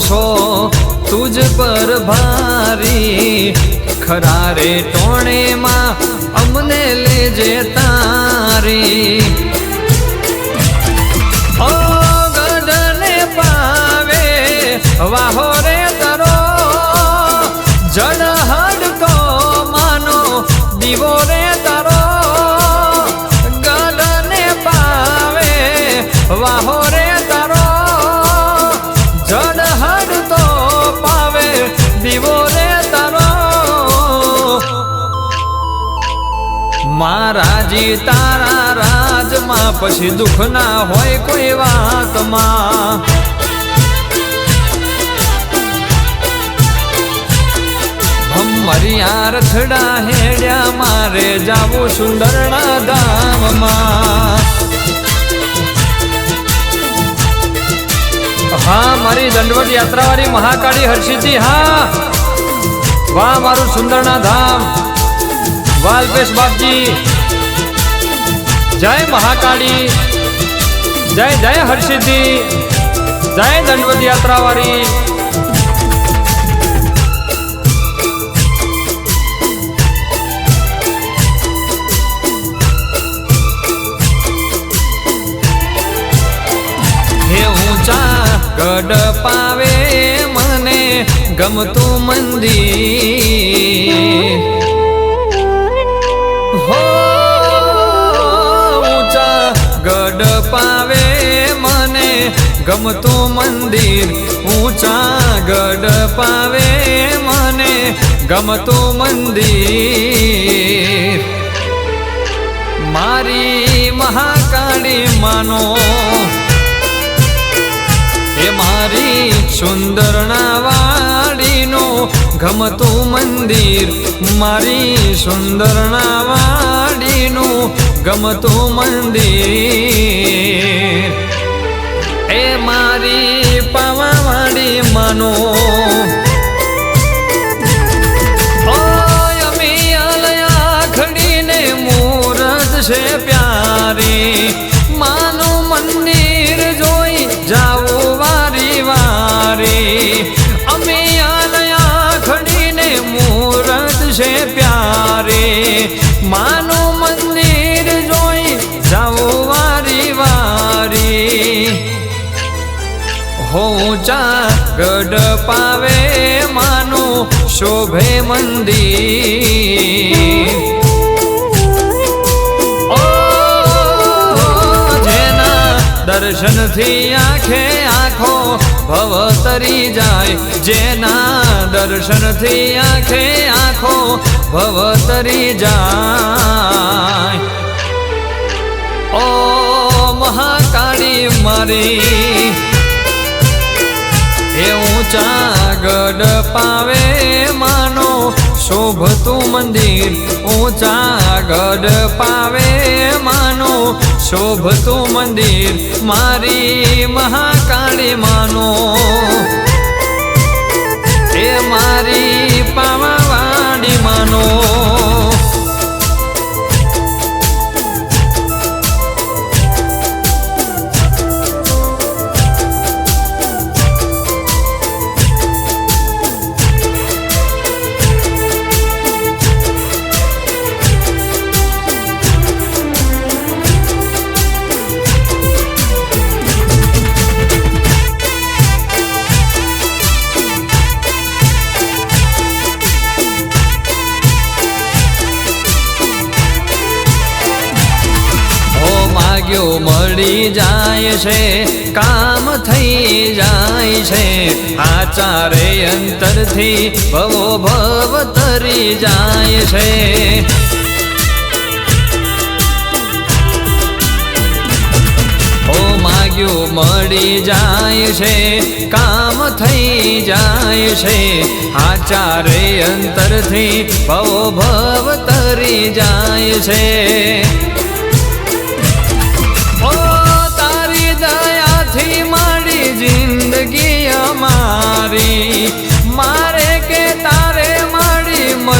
છો? તુજ પર ભારી ખરા રે ટોણેમાં અમને લેજે તારી. મહારાજી તારા રાજમાં પછી દુઃખ ના હોય કોઈ વાતમાં. મરિયા રથડા હેડ્યા મારે જાવું સુંદરના ધામમાં. હા, મારી દંડવત યાત્રાવાળી મહાકાળી હર્ષિતજી, હા. વાહ, મારું સુંદરના ધામ. વાલપેશ બાપજી. જય મહાકાળી. જય જય હરસિદ્ધિ. જય દંડવત યાત્રાવાળી. ગઢ પાવે મને ગમતું મંદિર. ગમતું મંદિર ઊંચા ગઢ પાવે મને. ગમતું મંદિર. મારી મહાકાળી માનો. એ મારી સુંદર વાડીનો ગમતું મંદિર. મારી સુંદર વાડીનું ગમતું મંદિર. એ મારી પાવાવાડી માનો ગઢ પાવે માનું શોભે મંદિર. દર્શનથી આંખે આંખો ભવ તરી જાય, જેના દર્શનથી આંખે આંખો ભવ તરી જાય. ઓ, મહાકાળી મારી ઊંચા ગઢ પાવે માનો શોભતું મંદિર ઊંચા ગઢ પાવે માનો શોભતું મંદિર, મારી મહાકાળી માનો. એ મારી અંતરથી ભવો ભવ તરી જાય છે. ઓ માગ્યું મળી જાય છે, કામ થઈ જાય છે. આચારે અંતરથી ભવો ભવ તરી જાય છે. તારી દયાથી મારી જિંદગી અમારી.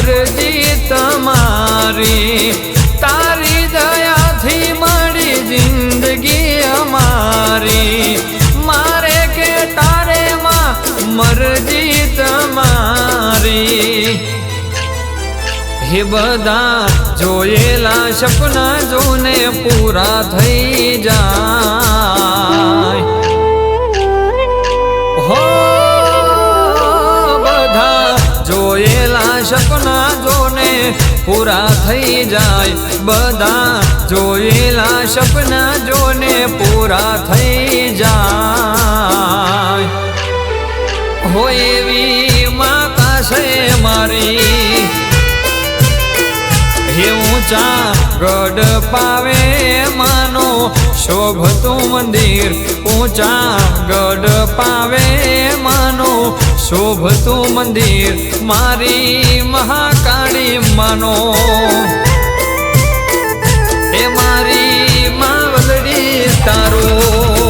મરજી તમારી. તારી દયાથી મારી જિંદગી અમારી. મારે કે તારે માં મરજી તમારી. હે બધા, જોયેલા સપના જોને પૂરા થઈ જાય પૂરા થઈ જાય. બધા જોયેલા સપના જોને પૂરા થઈ જાય. હોય એવી માતા છે મારી. હે ઊંચા ગઢ પાવે માનો શોભતું મંદિર. ઊંચા ગઢ પાવે માનો શોભતું મંદિર મારી મહાકાળી માનો. એ મારી માવલડી તારું.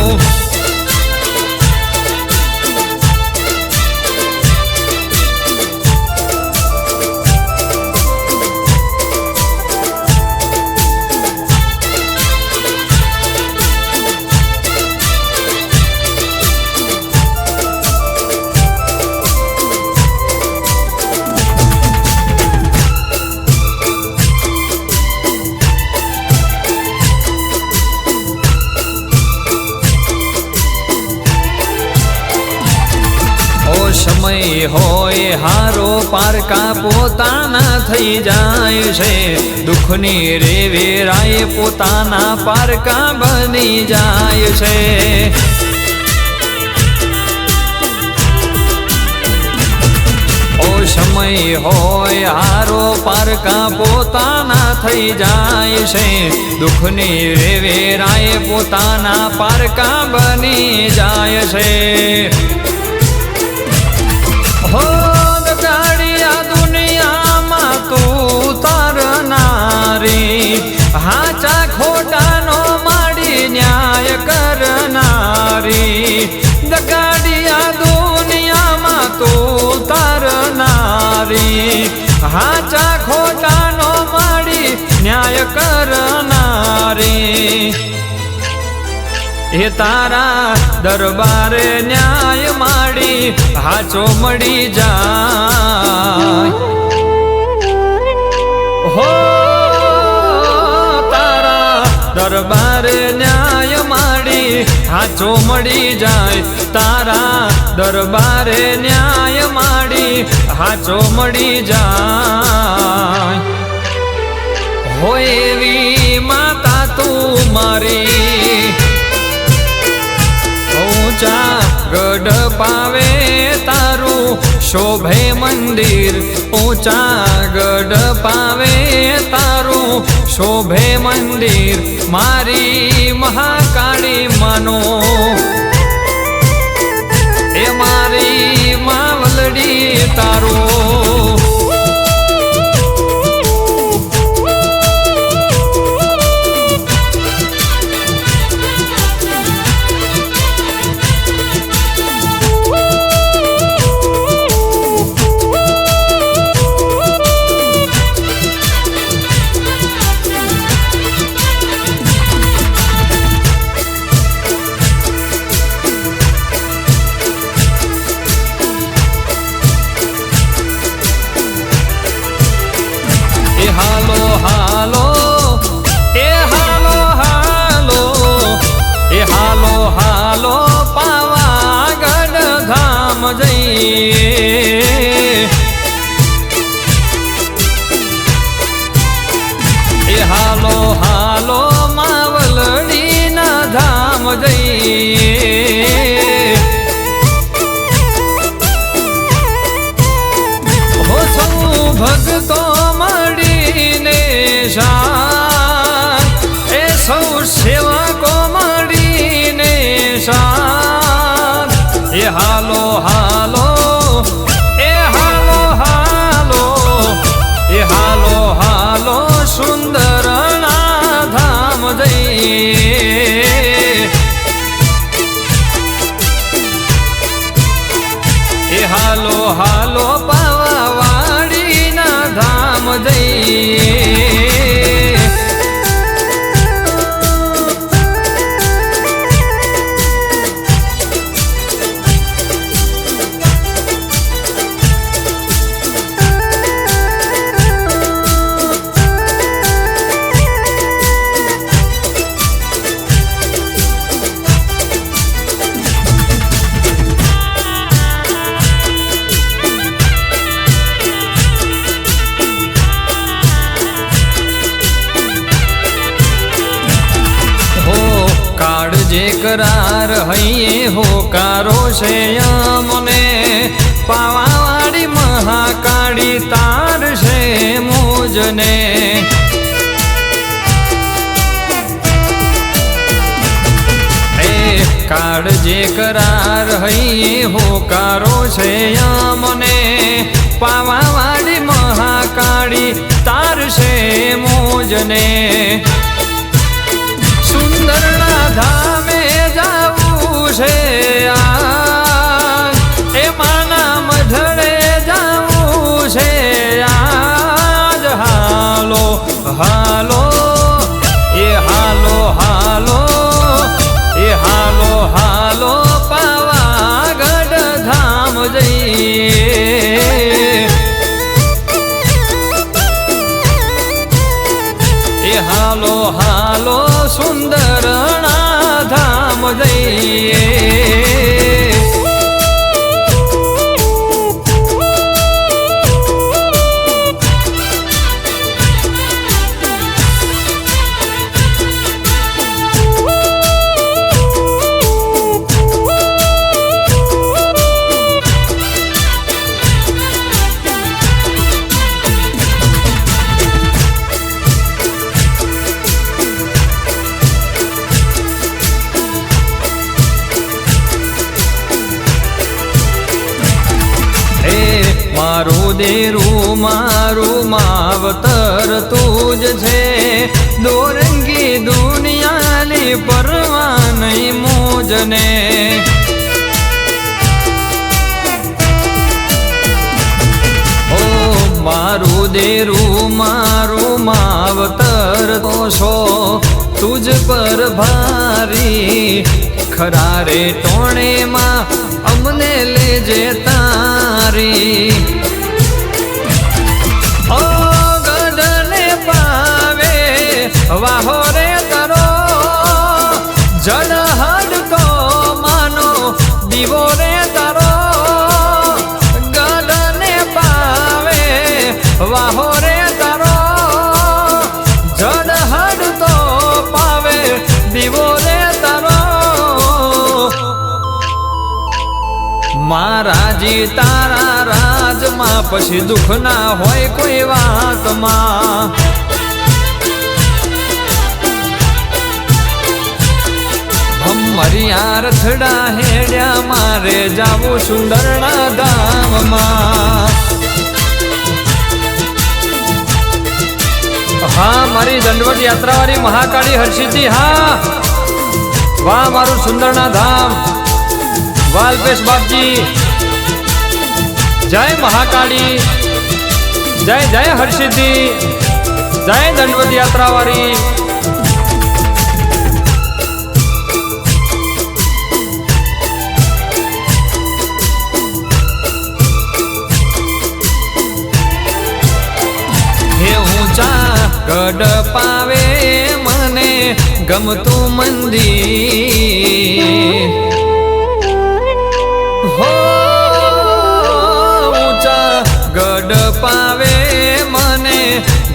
પારકા પોતાના થઈ જાય છે. દુઃખની રે વેરાય પોતાના પારકા બની જાય છે. સમય હોય હારો પારકા પોતાના થઈ જાય છે. દુઃખની રેવેરાય પોતાના પારકા બની જાય છે. ન્યાય કરનારી. એ તારા દરબારે ન્યાય માડી, હાચો મળી જાય. દરબારે ન્યાય માડી, હાચો મળી જાય. તારા દરબારે ન્યાય માડી, હાચો મળી જાય. હોય એવી માતા તું મારી. ઊંચા ગઢ પાવે તારું શોભે મંદિર. ઊંચા ગઢ પાવે તારું શોભે મંદિર. મારી મહાકાળી માનો. એ મારી માવલડી તારું. શાન એ સૌ સેવકો મળીને શાન એ હાલો જે કરાર હૈયે હોકારો છે અમને? પાવાવાળી મહાકાળી તાર છે મોજને. કાળ જે કરાર હૈયે હોકારો છે અમને? પાવાવાળી મહાકાળી તાર છે મોજને. સુંદરના ધામે જાવું છે આ મારું દેરું મારું માવતર તો છો તુજ પર ભારી ખરા ટોણેમાં અમને લેજે તારી. મહારાજી તારા રાજમાં પછી દુઃખ ના હોય કોઈ વાતમાં. મરિયા રથડા હેડ્યા મારે જાવું સુંદરના ધામમાં. હા, મારી દંડવટ યાત્રાવાળી મહાકાળી હરસિદ્ધિ હા. વાહ, મારું સુંદરના ધામ. વાલપેશ બાપજી. જય મહાકાળી. જય જય હરસિદ્ધિ. જય દંડવત યાત્રાવાળી. ગઢ પાવે મને ગમતું મંદિર.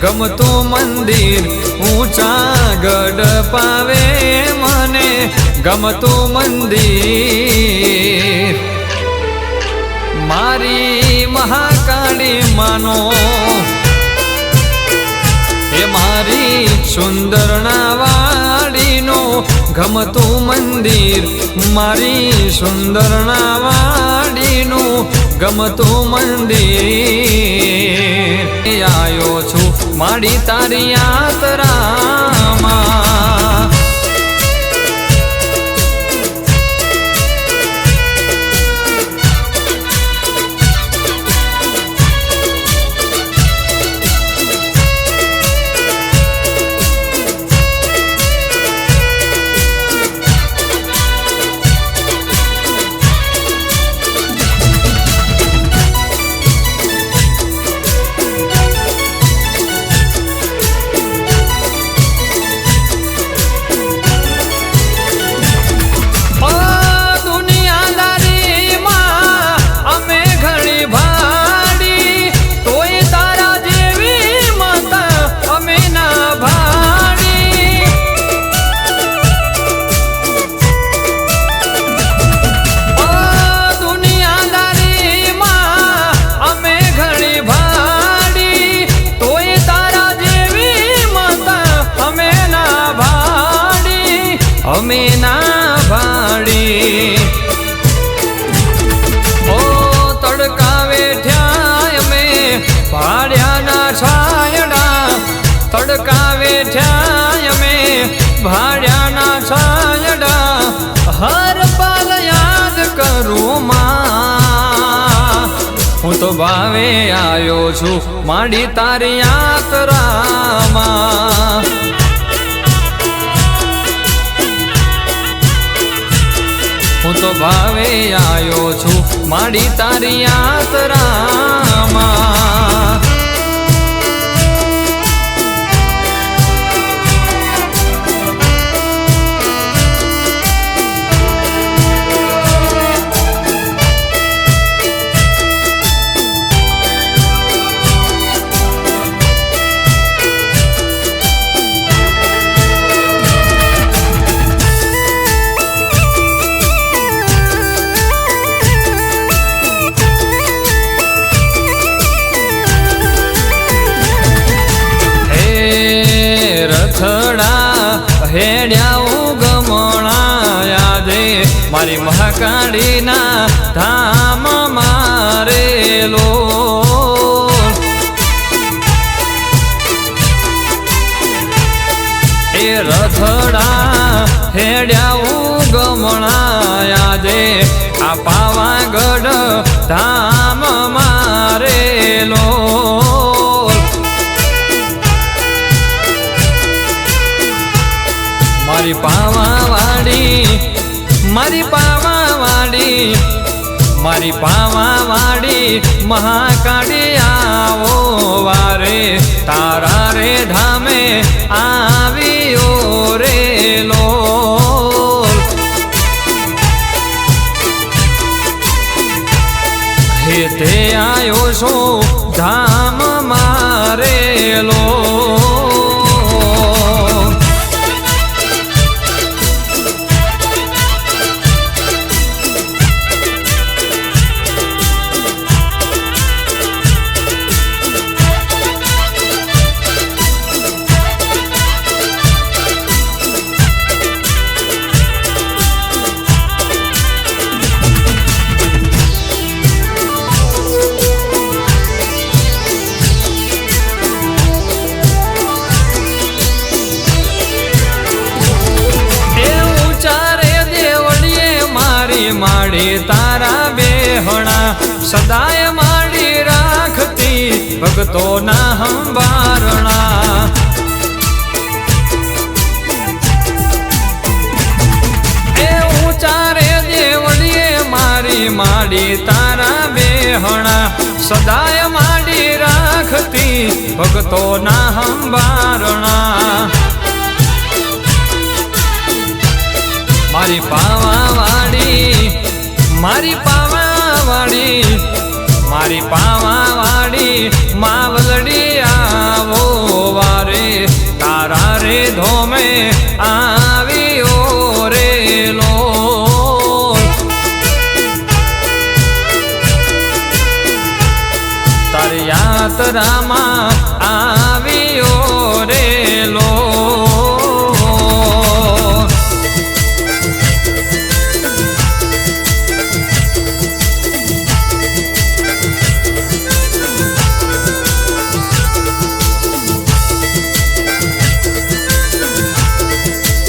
ગમતું મંદિર ઊંચા ગઢ પાવે મને. ગમતું મંદિર. મારી મહાકાળી માનો. એ મારી સુંદર વાડીનું ગમતું મંદિર. મારી સુંદરના વાડીનું ગમતું મંદિર આવ્યો છું માડી તારી યાત્રામાં. તો ભાવે આવ્યો છું. માંડી તારી યાત્રામાં હું તો ભાવે આવ્યો છું. માંડી તારી યાત્રામાં મહાકાળીના ધામ મારેલો. એ રથડા હેડ્યા ગમણા યાદે આ પાવાગઢ ધામ મારેલો. મારી પાવાવાડી મારી પાવાવાડી મારી પાવાવાડી મહાકાળી આવો વારે, તારા રે ધામે આવ્યો રે લો. તે આવ્યો છો સદાય માડી રાખતી ભક્તોના હંબારણા. એ ઉચારે દેવળીએ મારી માડી તારા બેહણા. સદાય માડી રાખતી ભક્તોના હંબારણા. મારી પાવા વાડી મારી પાવાવાળી મારી પાવાવાળી